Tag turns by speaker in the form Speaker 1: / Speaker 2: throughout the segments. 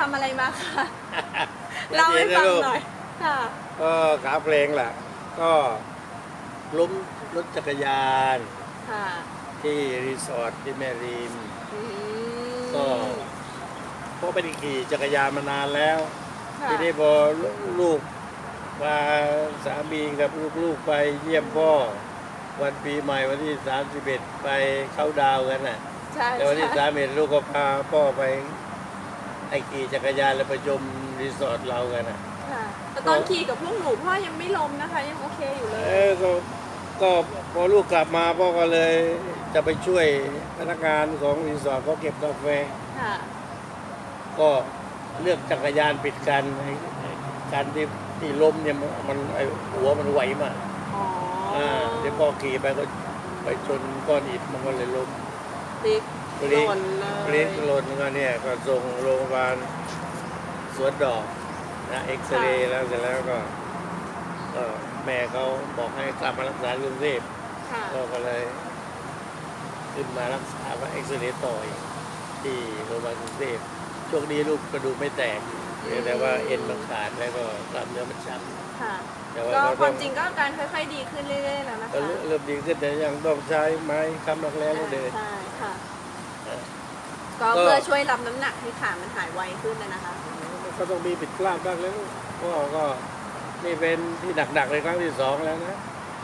Speaker 1: ทำอะไรมาคะเล่าให้ฟังหน่อยค่ะ
Speaker 2: ก็ขาเพลงแหละ ก็ล้มรถจักรยาน
Speaker 1: ค่ะ
Speaker 2: ที่รีสอร์ทที่แม่ริม
Speaker 1: อืม
Speaker 2: ก็ เพราะไม่ได้ขี่จักรยานมานานแล้ว
Speaker 1: ค่ะ
Speaker 2: ทีนี้พอลูกพาสามีกับลูกๆไปเยี่ยมพ่อ วันปีใหม่วันที่ 31 ไปเข้าดาวน์กันน่ะ
Speaker 1: ใช่
Speaker 2: แล้ววันที่
Speaker 1: ใช่
Speaker 2: สามเอ็ดลูกก็พาพ่อไป ไอ้ขี่จักรยานแล้วไปชมรีสอร์ทเรากันน่ะ
Speaker 1: ค่ะแต่ตอนขี่กับพวกหนูพ่อยังไม่ล้มนะคะ ยังโอเคอยู่เล
Speaker 2: เอย อก็ก็พอลูกกลับมาพ่อก็เลยจะไปช่วยพนักงานของรีสอร์ทเขาเก็บกาแฟ
Speaker 1: ค่ะ
Speaker 2: ก็เลือกจักรยานปิดกันไอ้ไอ้การที่ที่ล้มเนี่ยมันมันไอ้หัวมันไหวมาก
Speaker 1: อ๋ออ
Speaker 2: อ่าเดี๋ยวพอขี่ไปก็ไปชนก้อนอิฐมันก็เลยล้ม
Speaker 1: ติ๊ก
Speaker 2: พลิก
Speaker 1: หล่นเล
Speaker 2: พลิ
Speaker 1: ย
Speaker 2: กหล่นก็เนี่ยก็ส่งโรงพยาบาลสวนดอกนะเอ็กซเรย์แล้วเสร็จแล้วก็ก็แม่เขาบอกให้กลับมารักษาที่กรุงเทพ
Speaker 1: ค่ะ
Speaker 2: ก็ก็เลย ขึ้นมารักษาว่าเอ็กซเรย์ต่อยที่โรงพยาบาลกรุงเทพโชคดีลูกกระดูกไม่แตกเพียงแต่ว่าเอ็นมันขาดแล้วก็กล้ามเนื้อมันช้ำ
Speaker 1: ค่ะ
Speaker 2: แต่ว่า
Speaker 1: ก็
Speaker 2: ก็
Speaker 1: ค
Speaker 2: ต้
Speaker 1: วา
Speaker 2: อ
Speaker 1: ม
Speaker 2: ง
Speaker 1: จริงก็อาการค่อยๆดีขึ้นเรื่อยๆแล้วนะ
Speaker 2: ก็
Speaker 1: คะ
Speaker 2: เริ่มเริ่มดีขึ้นแต่ยังต้องใช้ไม้ค้ำรักแร้แล้วเดิน
Speaker 1: ใช่ ค่ะ
Speaker 2: เออ
Speaker 1: ก็
Speaker 2: ก็
Speaker 1: เพื่อช่วยรับน้ำหนักให้ขามันหายไวขึ้นนะนะคะ
Speaker 2: ก็ต้องมีผิดพลาดบ้างแล้วพ่อก็นี่เป็นที่หนักๆเลยครั้งที่สองแล้วนะ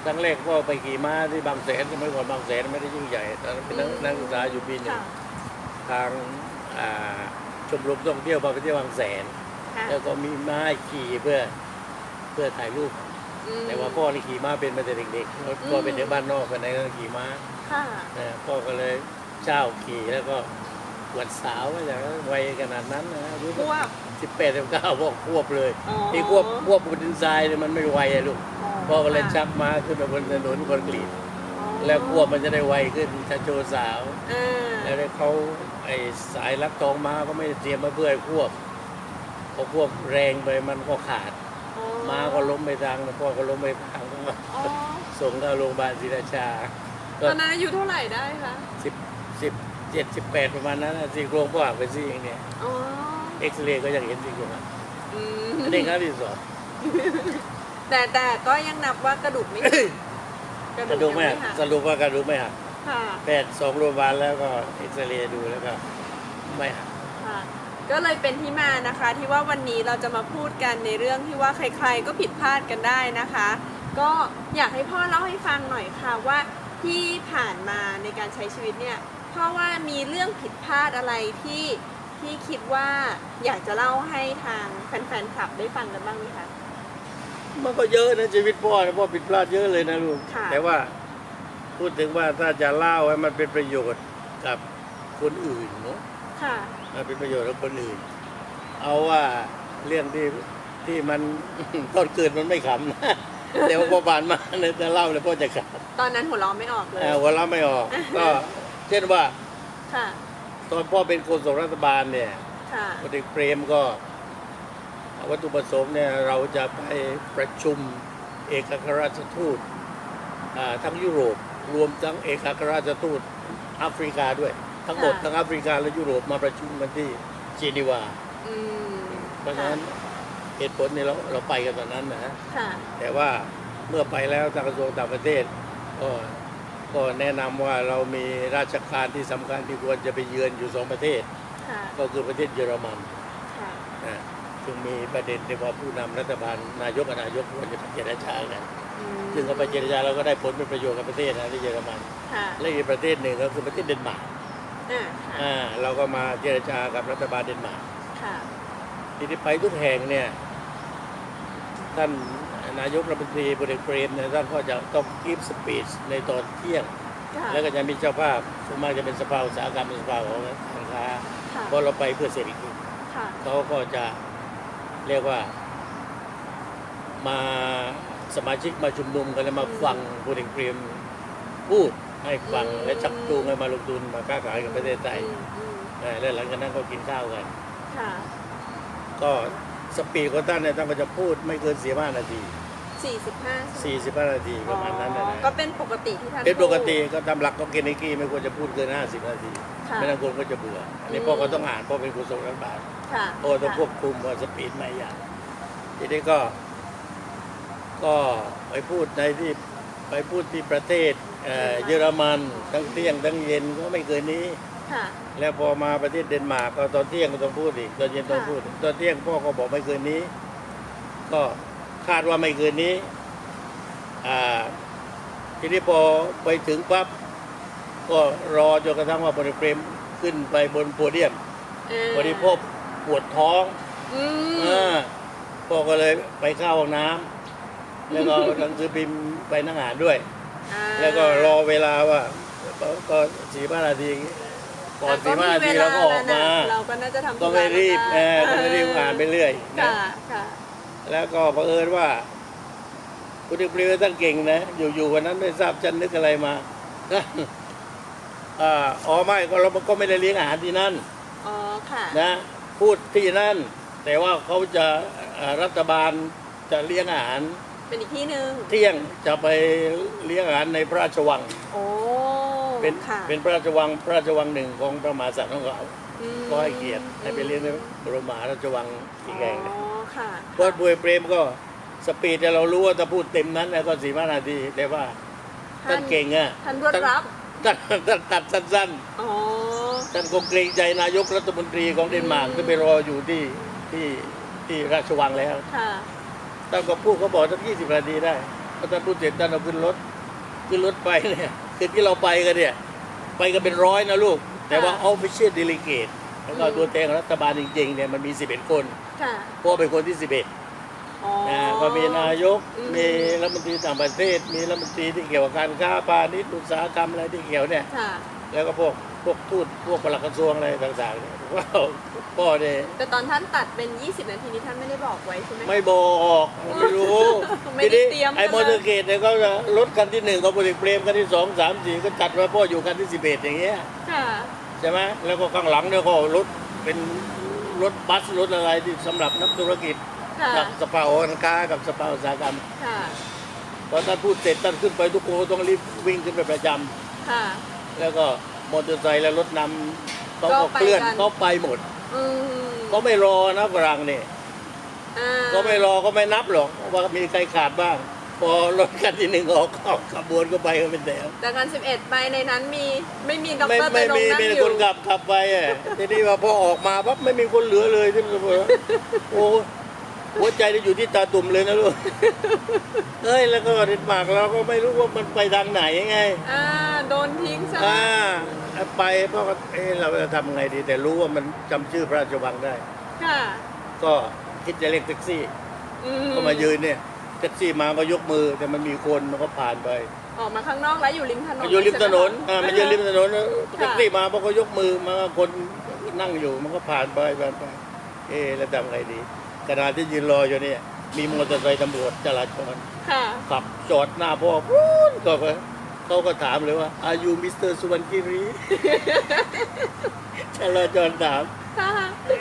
Speaker 2: ครั้งแรกพ่อไปขี่ม้าที่บางแสนสมัยก่อนบางแสนไม่ได้ยิ่งใหญ่ตอนนั้นเป็นนัก
Speaker 1: อืม
Speaker 2: นักศึกษาอยู่ปีหนึ่ง
Speaker 1: ค่ะ
Speaker 2: ทางอ่าชมรมท่องเที่ยวพาไปเที่ยวบางแสน
Speaker 1: ค่ะ
Speaker 2: แล้วก็มีม้าให้ขี่เพื่อเพื่อถ่ายรูป
Speaker 1: อืม
Speaker 2: แต่ว่าพ่อนี่ขี่ม้าเป็นมาแต่เด็กๆพ่อเป็นเด็กบ้านนอกกันไหนก็ขี่ม้า
Speaker 1: ค่ะ
Speaker 2: นะพ่อก็เลย เช่าขี่แล้วก็หวัดสาวว่าอย่างนั้นวัยขนาดนั้นนะอายุ
Speaker 1: พวก
Speaker 2: สิบแปดสิบเก้าพ่อควบเลย
Speaker 1: อ๋อ
Speaker 2: ที่ควบควบบนดินทรายเนี่ยมันไม่ไวอะลูกพ่อก็เลย
Speaker 1: ค่ะ
Speaker 2: ชักม้าขึ้นมาบนถนนคอนกรีต
Speaker 1: อ๋อ
Speaker 2: แล้วควบมันจะได้ไวขึ้นจะโจสาว
Speaker 1: อ่า
Speaker 2: แล้วเขาไอ้สายรักตองม้าก็ไม่ได้เตรียมมาเพื่อให้ควบพอควบแรงไปมันก็ขาด
Speaker 1: อ๋อ
Speaker 2: ม้าก็ล้มไปทางแล้วพ่อก็ล้มไปทางก็
Speaker 1: อ๋อ
Speaker 2: ส่งเข้าโรงพยาบาลศรีราชา
Speaker 1: ตอนนั้นอายุเท่าไหร่ได้คะ
Speaker 2: สิบ สิบเจ็ดสิบแปดประมาณนั้นนะสี่โครงพ่อหักไปซี่เองเนี่ย
Speaker 1: อ๋อ
Speaker 2: เอ็กซเรย์ก็ยังเห็นสี่โครงหัก
Speaker 1: อืม
Speaker 2: อันนี้ครั้งที่สอง
Speaker 1: แต่แต่ก็ยังนับว่ากระดูกไม่หัก
Speaker 2: กระดูกไม่หัก
Speaker 1: ยัง
Speaker 2: สรุปว่ากระดูกไม่หัก
Speaker 1: ค่ะ
Speaker 2: แพทย์สองโรงพยาบาลแล้วก็เอ็กซเรย์ดูแล้วก็ไม่หัก
Speaker 1: ค่ะก็เลยเป็นที่มานะคะที่ว่าวันนี้เราจะมาพูดกันในเรื่องที่ว่าใครๆก็ผิดพลาดกันได้นะคะ ก็อยากให้พ่อเล่าให้ฟังหน่อยค่ะว่าที่ผ่านมาในการใช้ชีวิตเนี่ย พ่อว่ามีเรื่องผิดพลาดอะไรที่ที่คิดว่าอยากจะเล่าให้ทางแฟนๆคลับได้ฟังกันบ้างไหมคะ
Speaker 2: มันก็เยอะนะชีวิตพ่อนะพ่อผิดพลาดเยอะเลยนะลูก
Speaker 1: ค่ะ
Speaker 2: แต่ว่าพูดถึงว่าถ้าจะเล่าให้มันเป็นประโยชน์กับคนอื่นเนาะ
Speaker 1: ค่ะ
Speaker 2: มันเป็นประโยชน์กับคนอื่น เอาว่าเรื่องที่ที่มัน ตอนเกิดมันไม่ขำนะ แต่ว่าพอผ่านมาเนี่ยจะเล่าเลยพ่อจะขำ
Speaker 1: ตอนนั้นหัวเราะไม่ออกเลย
Speaker 2: อ่าวันละไม่ออก ก็ เช่นว่า
Speaker 1: ค่ะ
Speaker 2: ตอนพ่อเป็นโฆษกรัฐบาลเนี่ย
Speaker 1: ค่ะ
Speaker 2: พลเอกเปรมก็วัตถุประสงค์เนี่ยเราจะไปประชุมเอกอัครราชทูตอ่าทั้งยุโรปรวมทั้งเอกอัครราชทูตแอฟริกาด้วย ทั้งหมด
Speaker 1: ค่ะ
Speaker 2: ทั้งแอฟริกาและยุโรปมาประชุมกันที่เจนีวา
Speaker 1: อืม
Speaker 2: เพราะฉะนั้นเหตุผลเนี่ยเราเราไปกันตอนนั้นนะฮะ
Speaker 1: ค่ะ
Speaker 2: แต่ว่าเมื่อไปแล้วทางกระทรวงต่างประเทศก็ ก็แนะนำว่าเรามีราชการที่สำคัญที่ควรจะไปเยือนอยู่สองประเทศ
Speaker 1: ค่ะ
Speaker 2: ก็คือประเทศเยอรมัน
Speaker 1: ค่ะ
Speaker 2: นะซึ่งมีประเด็นที่ว่าผู้นำรัฐบาลนายกกับนายกควรจะไปเจรจากัน
Speaker 1: อืม
Speaker 2: ซึ่งเขาไปเจรจาเราก็ได้ผลเป็นประโยชน์กับประเทศนะที่เยอรมัน
Speaker 1: ค่ะ
Speaker 2: และอีกประเทศหนึ่งก็คือประเทศเดนมาร์ก
Speaker 1: อ่าค่ะ
Speaker 2: อ่าเราก็มาเจรจากับรัฐบาลเดนมาร์ก
Speaker 1: ค่ะ
Speaker 2: ทีนี้ไปทุกแห่งเนี่ยท่าน นายกรัฐมนตรีพลเอกเปรมเนี่ยท่านก็จะต้องกีบสปีชในตอนเที่ยง
Speaker 1: ค่ะ
Speaker 2: แล้วก็จะมีเจ้าภาพส่วนมากจะเป็นสภาอุตสาหกรรมเป็นสภาของการค้า
Speaker 1: ค่ะ
Speaker 2: เพราะเราไปเพื่อเศรษฐกิจ
Speaker 1: ค่ะ
Speaker 2: เขาก็จะเรียกว่า มาสมาชิกมาชุมนุมกันแล้วมาฟังพลเอกเปรมพูดให้ฟังและชักจูงให้มาลงทุนมาค้าขายกับประเทศไทย
Speaker 1: อืมอืม
Speaker 2: เออแล้วหลังจากนั้นก็กินข้าวกัน
Speaker 1: ค่ะ
Speaker 2: ก็สปีดของท่านเนี่ยท่านก็จะพูดไม่เกินสี่ห้านาที
Speaker 1: 45
Speaker 2: 45 นาทีประมาณนั้นนะ
Speaker 1: อ๋อ
Speaker 2: นะ
Speaker 1: ก็เป็นปกติที่ท่าน
Speaker 2: เป็นปกติ
Speaker 1: พูด
Speaker 2: ก็ตามหลักของเกณฑ์ไนกี้ไม่ควรจะพูดเกิน 50 นาที
Speaker 1: ค่ะ
Speaker 2: ไม่งั้นคนก็จะเบื่ออันนี้
Speaker 1: อืม
Speaker 2: พ่อก็ต้องอ่านพ่อเป็นครูส่งรัฐบาล
Speaker 1: ค่ะ
Speaker 2: พ่อต้องควบคุมว่าสปีดไม่อย่าง ทีนี้ก็ ก็ไปพูดในที่ไปพูดที่ประเทศเอ่อเยอรมันทั้งเที่ยงทั้งเย็นก็ไม่เกินนี้
Speaker 1: ค่ะ
Speaker 2: แล้วพอมาประเทศเดนมาร์กก็ตอนเที่ยงก็ต้องพูดอีกตอนเย็นต้องพูด ตอนเที่ยงพ่อก็บอกไม่เกินนี้ ก็ คาดว่าไม่เกินนี้อ่าทีนี้พอไปถึงปั๊บก็รอจนกระทั่งว่าบริเปรมขึ้นไปบนโพเดียม
Speaker 1: เออ
Speaker 2: พอดีพ่อปวดท้อง
Speaker 1: อืม
Speaker 2: อ่าพ่อก็เลยไปเข้าห้องน้ำแล้วก็หนังสือพิมพ์ไปนั่งอ่านด้วย
Speaker 1: อ่า
Speaker 2: แล้วก็รอเวลาว่าก็ก็สี่ห้านาทีก่อนสี่ห้านาทีเราก็ออกมา
Speaker 1: เราก็น่าจะทำ
Speaker 2: ก็ไม่รีบ
Speaker 1: ธุ
Speaker 2: เอ
Speaker 1: ระ
Speaker 2: อก็ไม่รีบอ่านไปเรื่อยนะ
Speaker 1: ค่ะค่ะ
Speaker 2: แล้วก็เผอิญว่าคุณดิปลีท่านเก่งนะ อยู่ๆวันนั้นไม่ทราบฉันนึกอะไรมาอ่าอ๋อไม่ก็เราก็ไม่ได้เลี้ยงอาหารที่นั่น
Speaker 1: อ๋อค่ะ
Speaker 2: นะ พูดที่นั่น แต่ว่าเขาจะอ่ารัฐบาลจะเลี้ยงอาหาร
Speaker 1: เป็นอีกที่หนึ่ง
Speaker 2: เที่ยงจะไปเลี้ยงอาหารในพระราชวัง
Speaker 1: โอ้
Speaker 2: เป็น
Speaker 1: ค่ะ
Speaker 2: เป็นพระราชวังพระราชวังหนึ่งของพระมหากษัตริย์ของเรา
Speaker 1: อืม
Speaker 2: ก็ให้เกียรติให้ไปเลี้ยงในบรมมหาราชวังอีกแห่งหนึ่ง
Speaker 1: อ๋อ ค่ะ
Speaker 2: เพราะบุยเปรมก็สปีดเนี่ยเรารู้ว่าถ้าพูดเต็มนั้นแล้วก็สี่ห้านาทีแต่ว่าท่านเก่งอะ
Speaker 1: ท่านรวดรับ
Speaker 2: ท่านท่านตัดสั้น
Speaker 1: อ๋อ
Speaker 2: ๆท่านก็เกรงใจนายกรัฐมนตรีของเดนมาร์กที่ไปรออยู่ที่ที่ที่ราชวังแล้ว
Speaker 1: ค่ะ
Speaker 2: ท่านก็พูดเขาบอกสักยี่สิบนาทีได้พอท่านพูดเสร็จท่านเอาขึ้นรถขึ้นรถไปเนี่ยคือที่เราไปกันเนี่ย ไปกันเป็นร้อยนะลูก แต่ว่า
Speaker 1: ค่ะ
Speaker 2: เอาไปเชียดดิลิเกตแล้วก็
Speaker 1: อืม
Speaker 2: ตัวแทนของรัฐบาลจริงๆเนี่ยมันมี11คน
Speaker 1: ค่ะ
Speaker 2: พ่อเป็นคนที่11
Speaker 1: อ๋อ
Speaker 2: นะก็มีนายก
Speaker 1: อืม
Speaker 2: มีรัฐมนตรีต่างประเทศ มีรัฐมนตรีที่เกี่ยวกับการค้าพาณิชย์อุตสาหกรรมอะไรที่เกี่ยวเนี่ย
Speaker 1: ค่ะ
Speaker 2: แล้วก็พวกพวกทูตพวกปลัดกระทรวงอะไรต่างๆเนี่ยว่าพ่อเนี่ย
Speaker 1: แต่ตอนท่านตัดเป็น 20 นาทีนี้ท่านไม่ได้บอกไว้ใช่ไหม
Speaker 2: ไม่บอกไม่รู้
Speaker 1: ไม่
Speaker 2: ที
Speaker 1: ได้
Speaker 2: นี้
Speaker 1: เตรียม
Speaker 2: ไอ้
Speaker 1: กันเลย
Speaker 2: มอเตอร์เกตเนี่ยเขาจะรถคันที่หนึ่งเขาบริเปรมคันที่สองสามสี่ก็จัดไว้พ่ออยู่คันที่สิบเอ็ดอย่างเงี้ย
Speaker 1: ค่ะ
Speaker 2: ใช่ไหมแล้วก็ข้างหลังเนี่ยก็รถเป็น รถบัสรถอะไรที่สำหรับนักธุรกิจ
Speaker 1: ค่ะ
Speaker 2: กับสภาองค์การกับสภาอุตสาหกรรม
Speaker 1: ค่ะ
Speaker 2: พอท่านพูดเสร็จท่านขึ้นไปทุกคนก็ต้องรีบวิ่งขึ้นไปประจำ
Speaker 1: ค่ะ
Speaker 2: แล้วก็มอเตอร์ไซค์และรถนำเขา
Speaker 1: ก็
Speaker 2: ก็
Speaker 1: ไป
Speaker 2: เคลื่อน
Speaker 1: กัน
Speaker 2: เขาไปหมด
Speaker 1: อืม
Speaker 2: เขาไม่รอนะฝรั่งเนี่ย
Speaker 1: อ่า
Speaker 2: ก็ไม่รอก็ไม่นับหรอกว่ามีใครขาดบ้าง พอรถคันที่หนึ่งออกเข้าขบวนก็ไปกันเป็นแถว
Speaker 1: แต่การ11ไปในนั้นมีไม่มีดร
Speaker 2: ไม่
Speaker 1: เต
Speaker 2: ไม่
Speaker 1: นง
Speaker 2: มี
Speaker 1: นั่ง
Speaker 2: มี
Speaker 1: อ
Speaker 2: แต่
Speaker 1: ยู่
Speaker 2: คนขับขับไปอะทีนี้ว่าพอออกมาปั๊บไม่มีคนเหลือเลยที่มันบอกว่าโอ้หัวใจจะอยู่ที่ตาตุ่มเลยนะลูกเฮ้ยแล้วก็เด็ดหมากเราก็ไม่รู้ว่ามันไปทางไหนไง
Speaker 1: อ่าโดนทิ้งซะ
Speaker 2: อ่าไปพ่อก็เอ๊ะเราจะทำไงดี แต่รู้ว่ามันจำชื่อพระราชวังได้
Speaker 1: ค่ะ
Speaker 2: ก็คิดจะเรียกแท็กซี่
Speaker 1: อื
Speaker 2: ก็มายืนเนี่ยแท็กซี่มาก็ยกมือแต่มันมีคนมันก็ผ่านไป
Speaker 1: ออกมาข้างนอกแล้วอยู่ริมถนน
Speaker 2: มันอยู่ริมถนนอ่ามันอยู่ริมถนนแท็กซี่มาพอเขายกมือมาคนนั่งอยู่มันก็ผ่านไปผ่านไป เอ๊ะแล้วทำไงดีขณะที่ยืนรออยู่เนี่ยมีมอเตอร์ไซค์ตำรวจจราจรขับจอดหน้าพ่อปรู๊ดก็ไปเขาก็ถามเลยว่าอายุมิสเตอร์สุวรรณกิรีจราจรถาม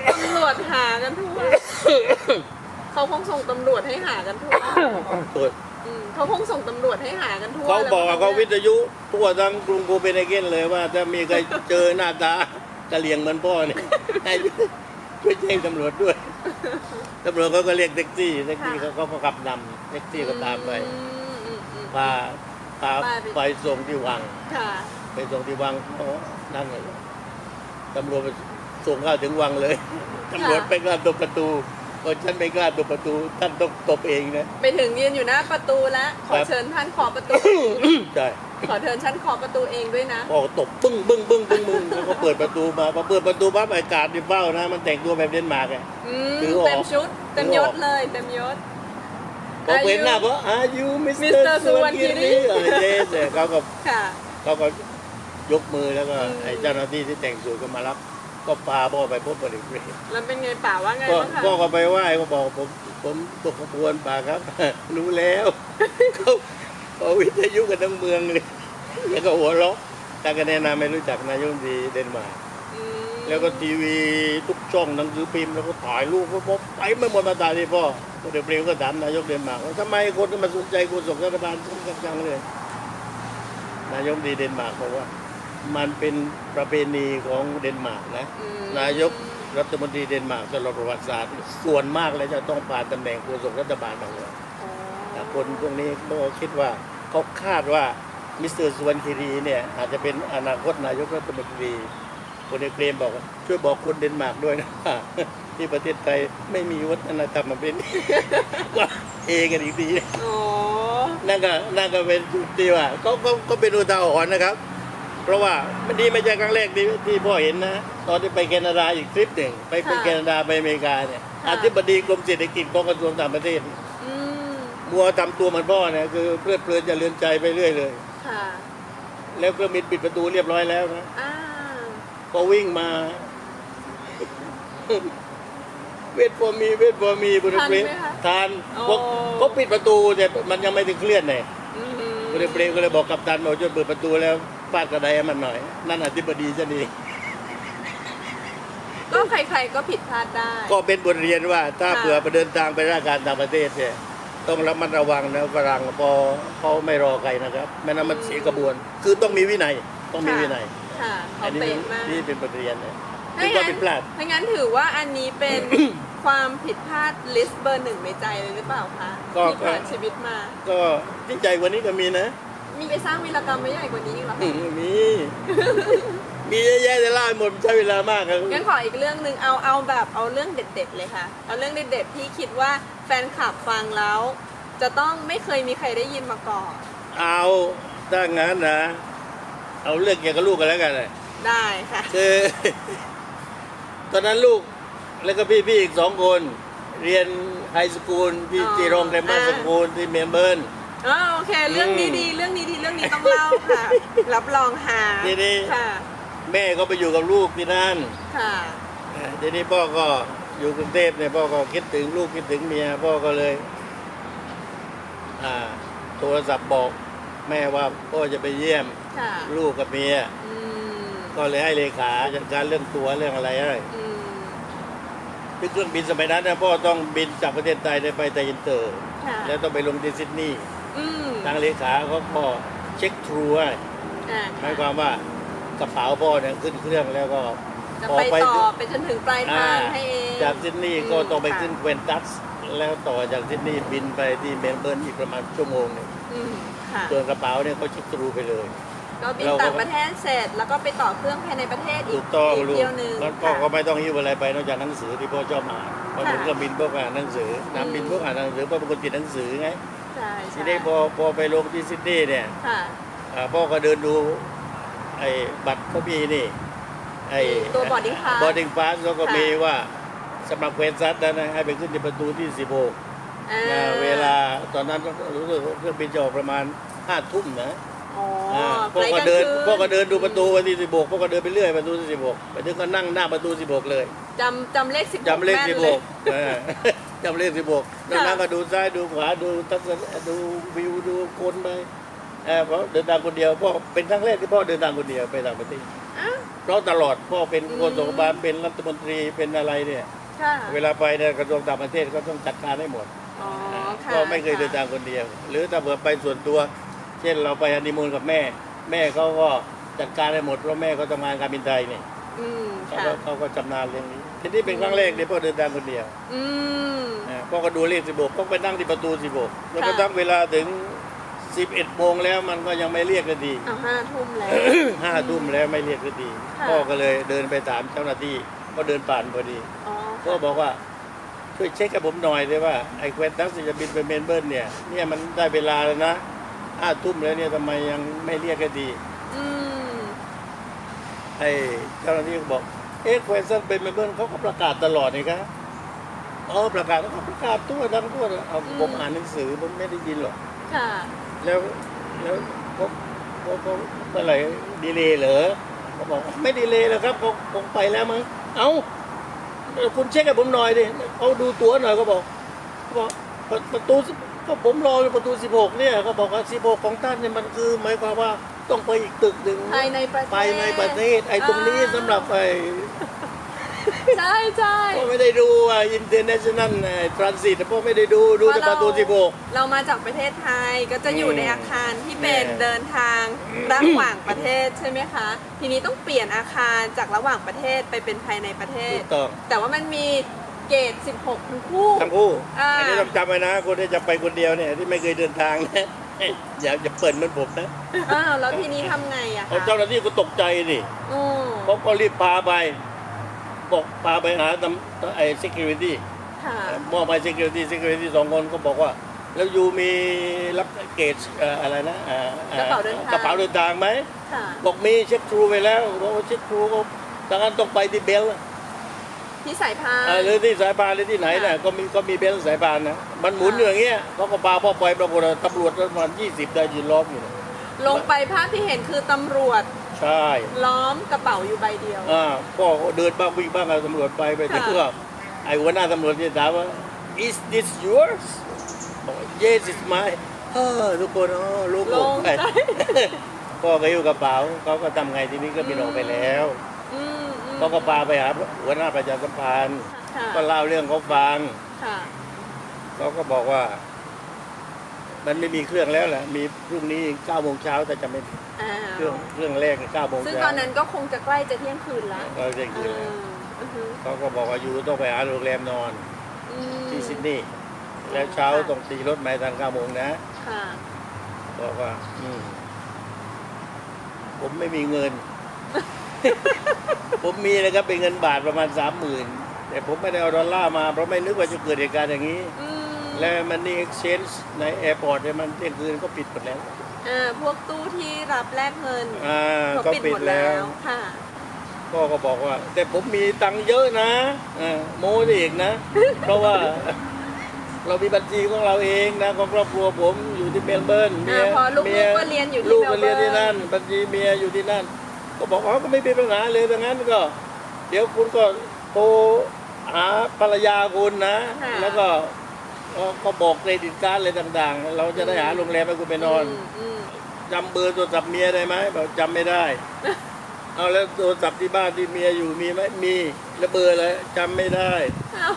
Speaker 1: ตำรวจหากันทั่ว เขาคงส่งตำรวจให้หากันทั่ว
Speaker 2: ตรวจ
Speaker 1: อืมเขาคงส่งตำรวจให้หากันทั่ว
Speaker 2: เขาบอกว่าเขาวิ
Speaker 1: ท
Speaker 2: ทยุทั่วทั้งกรุงโคเปนเฮเกนเลยว่าถ้ามีใครเจอหน้าตากะเหลี่ยงเหมือนพ่อเนี่ยให้ช่วยแจ้งตำรวจด้วยตำรวจเขาก็เรียกแท็กซี่แท็กซี่เขาเขาก็ขับนำแท็กซี่ก็ตามไป
Speaker 1: อืมอืมอืม
Speaker 2: พาพา
Speaker 1: พาไป
Speaker 2: ไปส่งที่วัง
Speaker 1: ค่ะ
Speaker 2: ไปส่งที่วังเขานั่งเลยตำรวจไปส่งเข้าถึงวังเลยตำรวจไม่กล้าตบประตู เพราะฉันไม่กล้าตบประตูท่านต้องตบเองนะ
Speaker 1: ไปถึงยืนอยู่หน้าประตูแล้ว ขอ
Speaker 2: ครับ
Speaker 1: เชิญท่านขอประตู
Speaker 2: ใช่
Speaker 1: ขอเชิญฉันขอประตูเองด้วยนะ
Speaker 2: พอตบปึ้งปึ้งปึ้งปึ้งปึ้งแล้วก็เปิดประตูมาพอเปิดประตูปั๊บไอ้กาดที่เฝ้านะ มันแต่งตัวแบบเดนมาร์กไง
Speaker 1: อืม
Speaker 2: ถือออก
Speaker 1: เต็มชุดเต็ม
Speaker 2: ถือยออ
Speaker 1: ศ
Speaker 2: ก
Speaker 1: เลยเต็มยศ
Speaker 2: พอเห็นหน้าเพราะอายุมิสเตอ
Speaker 1: Mr.
Speaker 2: ร์สุวรรณกิ
Speaker 1: Suwannagiri
Speaker 2: รีอะไรเจ๊เนี่ยเขาก็
Speaker 1: ค่ะ
Speaker 2: เขาก็ยกมือแล้วก็
Speaker 1: อืม
Speaker 2: ไอ้เจ้าหน้าที่ที่แต่งสูทก็มารับ ก็พาพ่อไปพบบริเวณ
Speaker 1: แล้วเป็นไงป่าว่าไง
Speaker 2: ก็
Speaker 1: บ้างคะ
Speaker 2: พ่อก็ไปไหว้ก็บอกผม ผมตกขบวนป่าครับ รู้แล้วเขาเขาวิทยุกันทั้งเมืองเลยแล้วก็หัวเราะแต่ก็แนะนำไม่รู้จักนายกรัฐมนตรีเดนมาร์ก
Speaker 1: อืม
Speaker 2: แล้วก็ทีวีทุกช่องหนังสือพิมพ์แล้วก็ถ่ายรูปก็บอกไปไม่หมดมาตายที่พ่อพลเอกเปรมก็ถามนายกเดนมาร์กว่าทำไมคนถึงมาสนใจโฆษกรัฐบาลจังๆเลยนายกดีเดนมาร์กบอกว่า มันเป็นประเพณีของเดนมาร์กนะ
Speaker 1: อืม
Speaker 2: นายกรัฐมนตรีเดนมาร์กตลอดประวัติศาสตร์ส่วนมากเลยจะต้องผ่านตำแหน่งโฆษกรัฐบาลมาเลย
Speaker 1: อ๋อ
Speaker 2: แต่คนพวกนี้ก็คิดว่าเขาคาดว่ามิสเตอร์สุวรรณคีรีเนี่ยอาจจะเป็นอนาคตนายกรัฐมนตรีคนเอกเปรมบอกว่าช่วยบอกคนเดนมาร์กด้วยนะว่าที่ประเทศไทยไม่มีวัฒนธรรมมาเป็นว่าเอกันอีกที
Speaker 1: อ๋อ
Speaker 2: นั่นก็นั่นก็เป็นจุดที่ว่าก็ก็ก็เป็นอุทาหรณ์นะครับ เพราะว่ามันดีไม่ใช่ครั้งแรกที่ที่พ่อเห็นนะตอนที่ไปแคนาดาอีกทริปหนึ่งไปไปแคนาดาไปอเมริกาเนี่ยอธิบดีกรมเศรษฐกิจของกระทรวงต่างประเทศ
Speaker 1: อืม
Speaker 2: มัวทำตัวเหมันพ่อเนี่ยคือเพลิดเพลินเจะเลือนใจไปเรื่อยเลย
Speaker 1: ค่ะ
Speaker 2: แล้วเครื่องบินปิดประตูเรียบร้อยแล้วนะ
Speaker 1: อ่า
Speaker 2: พอวิ่งมา เวทพอมีเวทพอมีบริเวณทาน
Speaker 1: โอ้
Speaker 2: เพราะเขาปิดประตูแต่มันยังไม่ถึงเคลื่อนเลย
Speaker 1: อืม
Speaker 2: บริเวณก็เลยบอกกับตันบอกช่วยเปิดประตูแล้ว ฟาดกระไดให้มันหน่อย นั่นอธิบดีจะดี
Speaker 1: ก็ใครๆก็ผิดพลาดได้
Speaker 2: ก็เป็นบทเรียนว่า ถ้า
Speaker 1: ค่ะ
Speaker 2: เผื่อไปเดินทางไปราชการต่างประเทศเนี่ยต้องระมัดระวังนะฝรั่งพอเขาไม่รอใครนะครับไม่นั้นมันเสียกระบวน คือต้องมีวินัยต้องมีวินัย
Speaker 1: ค่ะเขา
Speaker 2: อันนี้
Speaker 1: เป๊ะ
Speaker 2: เป็น
Speaker 1: มาก
Speaker 2: นี่เป็นบทเรียนนะ
Speaker 1: ถ้า
Speaker 2: ถือว่า
Speaker 1: งั้น
Speaker 2: ผิดพลาด
Speaker 1: ถ้างั้นถือว่าอันนี้เป็น ความผิดพลาดลิสต์เบอร์หนึ่งในใจเลยหรือเปล่าคะ
Speaker 2: ก็
Speaker 1: ที่ผ่านชีวิตมา
Speaker 2: ก็ที่ใจกวันนี้ก็มีนะ
Speaker 1: มีไปสร้างวีรกรรมไม่ใหญ่กว่านี้อีกเหรอ
Speaker 2: อื
Speaker 1: คะ
Speaker 2: มมี มีเยอะแยะจะเล่าให้หมดใช้เวลามากครับ
Speaker 1: งั้นขออีกเรื่องหนึ่งเอาเอาแบบเอาเรื่องเด็ด ๆ เลยค่ะ เอาเรื่องเด็ดๆที่คิดว่าแฟนคลับฟังแล้ว จะต้องไม่เคยมีใครได้ยินมาก่อน
Speaker 2: เอาถ้างั้นนะ เอาเรื่องเกี่ยวกับลูกกันแล้วกันเลย
Speaker 1: ได้ค่ะ
Speaker 2: คือ ตอนนั้นลูกแล้วก็พี่ๆอีกสองคน เรียนไฮสคูลที่
Speaker 1: อ๋อ
Speaker 2: จีรองแกรมมา
Speaker 1: อ่า
Speaker 2: สคูลที่เมลเบิร์น
Speaker 1: อ๋อโอเค เรื่องนี้
Speaker 2: อืม
Speaker 1: ดีเรื่องนี้ดีเรื่องนี้ต้องเล่าค่ะ รับรองหา
Speaker 2: ทีนี้
Speaker 1: ค่ะ
Speaker 2: แม่ก็ไปอยู่กับลูกที่นั่น
Speaker 1: ค่ะ
Speaker 2: เอ่อทีนี้พ่อก็อยู่กรุงเทพเนี่ยพ่อก็คิดถึงลูกคิดถึงเมียพ่อก็เลย อ่า โทรศัพท์บอก แม่ว่าพ่อจะไปเยี่ยม
Speaker 1: ค่ะ
Speaker 2: ลูกกับเมีย
Speaker 1: อืม
Speaker 2: ก็เลยให้เลขาจัดการเรื่องตัวเรื่องอะไรให้
Speaker 1: อืม
Speaker 2: ที่เครื่องบินสมัยนั้นนะพ่อต้องบินจากประเทศไทยไปไทยอินเตอร์
Speaker 1: ค่ะ
Speaker 2: แล้วต้องไปลงที่ซิดนีย์
Speaker 1: อืม
Speaker 2: ทางเลขาเขาก็เช็คทรูให้
Speaker 1: อ่า
Speaker 2: หมายความว่ากระเป๋าพ่อเนี่ยขึ้นเครื่องแล้วก็
Speaker 1: จะ
Speaker 2: ออก
Speaker 1: ไป
Speaker 2: ไป
Speaker 1: ต่อไปจนถึงปลายทางให้เอง
Speaker 2: จากซิดนีย์ก็ต้องไป
Speaker 1: ค่ะ
Speaker 2: ขึ้นเควนตัส แล้วต่อจากซิดนีย์บินไปที่เมลเบิร์นอีกประมาณชั่วโมงหนึง
Speaker 1: อืมค่ะ
Speaker 2: ส่วนกระเป๋าเนี่ยเขาเช็คทรูไปเลย
Speaker 1: ก็บิน
Speaker 2: เราก็
Speaker 1: ต่างประเทศเสร็จ แล้วก็ไปต่อเครื่องภายในประเทศอี
Speaker 2: ถู
Speaker 1: ก
Speaker 2: กต้อง
Speaker 1: อีก
Speaker 2: ลูก
Speaker 1: เที่ยวหนึง
Speaker 2: แล้วพ่อ
Speaker 1: ค่ะ
Speaker 2: ก็ไม่ต้องหิ้วอะไรไปนอกจากหนังสือที่พ่อชอบอ่านพอถึง
Speaker 1: ค่ะ
Speaker 2: เครื่องบินพ่อก็อ่านหนังสือน้ำบินพ่ออ่านหนังสือพ่อเป็นคนติดหนังสือไง
Speaker 1: ใช่
Speaker 2: ที
Speaker 1: ใช่
Speaker 2: นี้พอพอไปลงที่ซิดนีย์เนี่ย
Speaker 1: ค่ะ
Speaker 2: อ่าพ่อก็เดินดูไอ้บัตรเขามีนี่ไอ้
Speaker 1: ตัว boarding pass
Speaker 2: บอร์ดิ้งพาสเขาก็
Speaker 1: ค่ะมี
Speaker 2: มีว่าสำหรับเควนซัสนะให้ไปขึ้นที่ประตูที่16
Speaker 1: อ่
Speaker 2: นะเวลาตอนนั้นรู้สึกว่าเครื่องบินจะออกประมาณ5ทุ่มนะ
Speaker 1: อ๋อาไฟ
Speaker 2: พ่อ
Speaker 1: ล์
Speaker 2: ก็
Speaker 1: ลาง
Speaker 2: เดิน
Speaker 1: คื
Speaker 2: พ่อก็เดินดูประตูวันที่16พ่อก็เดินไปเรื่อยประตูที่16ไปถึงก็นั่งหน้าประตู16เลย
Speaker 1: จำจำเลขสิบ
Speaker 2: จำเลข
Speaker 1: แม่น
Speaker 2: 16เออ จำเลข16ดังนั้นก็ดูซ้ายดูขวาดูทัศนดูวิวดูคนไปเออเพราะเดินทางคนเดียวพ่อเป็นครั้งแรกที่พ่อเดินทางคนเดียวไปต่างประเทศ
Speaker 1: อ้าว
Speaker 2: เพราะตลอดพ่อเป็น
Speaker 1: อืม
Speaker 2: โฆษกบาลเป็นรัฐมนตรีเป็นอะไรเนี่ย
Speaker 1: ค่ะ
Speaker 2: เวลาไปเนี่ยกระทรวงต่างประเทศก็ต้องจัดการให้หมด
Speaker 1: อ๋อค่ะ
Speaker 2: ก็ไม่เคยเดินทางคนเดียว หรือถ้าเผื่อไปส่วนตัว เช่นเราไปฮันนีมูนกับแม่ แม่เขาก็จัดการให้หมดเพราะแม่เขาทำงานการบินไทยนี่
Speaker 1: อืม
Speaker 2: เขา
Speaker 1: ค่ะ
Speaker 2: ก็เขาก็ชำนาญเรื่องนี้ ทีนี้เป็นครั้งแรกที่พ่อเดินทางคนเดียว
Speaker 1: อืม
Speaker 2: อ่าพ่อก็ดูเลขสิบกพ่อไปนั่งที่ประตูสิบกแล้วก็
Speaker 1: ค่ะ
Speaker 2: ทั้งเวลาถึงสิบเอ็ดโมงแล้วมันก็ยังไม่เรียกกันดี
Speaker 1: เอาห้าทุ่มแล้ว
Speaker 2: ห้าทุ่มแล้วไม่เรียกกันดี
Speaker 1: ค่ะ
Speaker 2: พ่อก็เลยเดินไปถามเจ้าหน้าที่ก็เดินผ่านพอดี
Speaker 1: อ๋อ
Speaker 2: ก็บอกว่าช่วยเช็คกับผมหน่อยได้ว่าไอ้แควนตัสที่จะบินไปเมลเบิร์นเนี่ยเนี่ยมันได้เวลาแล้วนะห้าทุ่มแล้วเนี่ยทำไมยังไม่เรียกกันดี
Speaker 1: อืม
Speaker 2: ไอ้เจ้าหน้าที่ก็บอก เอ๊ะแควนตัสเป็นเมลเบิร์นเขาก็ประกาศตลอดนี่ครับอ๋อประกาศเขาประกาศทั่วทั้งทั่วเอาผมอ่านหนังสือผมไม่ได้ยินหรอก
Speaker 1: ค่ะ
Speaker 2: แล้วแล้วเขาเขาเขาเมื่อไหร่ดีเลยเหรอเขาบอกไม่ดีเลยแล้วครับเขาคงไปแล้วมั้งเอ้าเออคุณเช็คให้ผมหน่อยดิเขาดูตั๋วหน่อยเขาบอกเขาบอกประประตูก็ผมรออยู่ประตู 16 เนี่ยเขาบอกว่า 16 ของท่านเนี่ยมันคือหมายความว่า ต้องไปอีกตึกหนึ่ง
Speaker 1: ภายในประเทศ
Speaker 2: ภายในประเทศ ไอ้ตรงนี้
Speaker 1: อ่า
Speaker 2: สำหรับไอ้
Speaker 1: ใช่ใช่
Speaker 2: พ่อไม่ได้ดูอะ international ทรานสิตพ่อไม่ได้ดูดูแต่ประตูสิบหก
Speaker 1: เรามาจากประเทศไทยก็จะอยู่
Speaker 2: อืม
Speaker 1: ในอาคารที่เป็น
Speaker 2: แน่
Speaker 1: เดินทางระหว่างประเทศใช่ไหมคะ ทีนี้ต้องเปลี่ยนอาคารจากระหว่างประเทศไปเป็นภายในประเท
Speaker 2: ถู
Speaker 1: ศ
Speaker 2: กต้อง
Speaker 1: แต่ว่ามันมีเกต16ทั้งคู่
Speaker 2: ทั้งคู่
Speaker 1: อ่า
Speaker 2: อันนี้ต้องจำไว้นะคนที่จะไปคนเดียวเนี่ยที่ไม่เคยเดินทางนะอย่าอย่าเปิดเหมันผมนะ
Speaker 1: อ้าวแล้วทีนี้ทำไงอะ
Speaker 2: เพราะ
Speaker 1: คะ
Speaker 2: เจ้าหน้าที่ก็ตกใจดิ
Speaker 1: อืม
Speaker 2: เขาก็รีบพาไป บอกพาไปหาตำไอ้ security
Speaker 1: ค่ะ
Speaker 2: มอบไป security security สองคนก็บอกว่า แล้วยูมีรับเกจเอ่ออะไรนะอ่าอ่
Speaker 1: กระเป๋าเดินทาง
Speaker 2: กระเป๋าเดินทางไหม
Speaker 1: ค่ะ
Speaker 2: บอกมีเช็คทรูไปแล้วบอกว่าเช็คทรูก็ดังนั้นต้องไปที่เบลล์
Speaker 1: ที่สายพาน
Speaker 2: อ่าหรือที่สายพานหรือที่ไหนน่ะก็มีก็มีเบลล์สายพานนะมันหมุนอยู่อย่างเงี้ยเขาก็พาพ่อไปปรากฏว่าตำรวจประมาณยี่สิบได้ยืนล้อมอยู่เนี่ย
Speaker 1: ลงไปภาพที่เห็นคือตำรวจ
Speaker 2: ใช่
Speaker 1: ล้อมกระเป๋าอยู่ใบเดียว
Speaker 2: อ่าพ่อก็เดินบ้างวิ่งบ้างเอาตำรวจไปไปถึง
Speaker 1: ค่ะ
Speaker 2: ก็ไอ้หัวหน้าตำรวจที่ถามว่า is this yours บอกว่า yes it's mine เออทุกคนอ๋อลูก
Speaker 1: ลง
Speaker 2: ไป
Speaker 1: ใจ
Speaker 2: พ่อก็อยู่กระเป๋าเขาก็ทำไงทีนี้ก็บินออกไปแล้ว
Speaker 1: อืมอืม
Speaker 2: เขาก็พาไปหาหัวหน้าประชาสัมพันธ์
Speaker 1: ค่ะ
Speaker 2: ก็เล่าเรื่องเขาฟัง
Speaker 1: ค่ะ
Speaker 2: เขาก็บอกว่า มันไม่มีเครื่องแล้วแหละมีพรุ่งนี้เก้าโมงเช้าแต่จะไม่ผิด
Speaker 1: อ้า
Speaker 2: เครื่อง
Speaker 1: ว
Speaker 2: เครื่องแรกเก้าโมง
Speaker 1: ซึ่ง
Speaker 2: เช้า
Speaker 1: ตอนนั้นก็คงจะใกล้จะเที่ยงคืนละ
Speaker 2: ก็เรียก
Speaker 1: เอ
Speaker 2: อยู่
Speaker 1: อ
Speaker 2: แล้ว
Speaker 1: อือฮึ
Speaker 2: เขาก็บอกว่าอยู่ต้องไปหาโรงแรมนอน
Speaker 1: อืม
Speaker 2: ที่ซิดนีย์แล้วเช้า
Speaker 1: ค่ะ
Speaker 2: ต้องตีรถมาทางเก้าโมงนะ
Speaker 1: ค่ะ
Speaker 2: บอกว่า อืมผมไม่มีเงิน ผมมีนะครับเป็นเงินบาทประมาณสามหมื่นแต่ผมไม่ได้เอาดอลลาร์มาเพราะไม่นึกว่าจะเกิดเหตุการณ์อย่างนี้
Speaker 1: อืม
Speaker 2: และมันนี่ exchange ในแอร์พอร์ตเนี่ยมันเที่ยงคืนก็ปิดหมดแล้ว
Speaker 1: อ่าพวกตู้ที่รับแลกเงิน
Speaker 2: อ่า
Speaker 1: เขา
Speaker 2: ก็
Speaker 1: ปิด
Speaker 2: ปิ
Speaker 1: ห
Speaker 2: ด
Speaker 1: มด
Speaker 2: แล้
Speaker 1: แล้ว วค่ะ
Speaker 2: พ่อก็บอกว่า แต่ผมมีตังค์เยอะนะอ่าโม้ได้อีกนะ เพราะว่า เรามีบัญชีของเราเองนะของครอบครัวผมอยู่ที่เมลเบิร์นเมีย
Speaker 1: อ่าพอลูกๆ
Speaker 2: เมีย
Speaker 1: ก็เรียนอยู่ที่
Speaker 2: ลูกก็เรียน
Speaker 1: เมลเบิร์น
Speaker 2: ที่นั่น บัญชีเมียอยู่ที่นั่น ก็บอกอ๋อก็ไม่มีปัญหาเลยดังนั้นก็ เดี๋ยวคุณก็โทรหาภรรยาคุณนะ
Speaker 1: ค่ะ
Speaker 2: แล้วก็ก็ก็บอกเครดิตการ์ดอะไรต่างๆ เราจะได้หาโรงแรมให้คุณไปนอน
Speaker 1: มอืม
Speaker 2: จำเบอร์โทรศัพท์เมียได้ไหมบอกจำไม่ได้ เอาแล้วโทรศัพท์ที่บ้านที่เมียอยู่มีไหมมีแล้วเบอร์อะไรจำไม่ได้
Speaker 1: เอ้า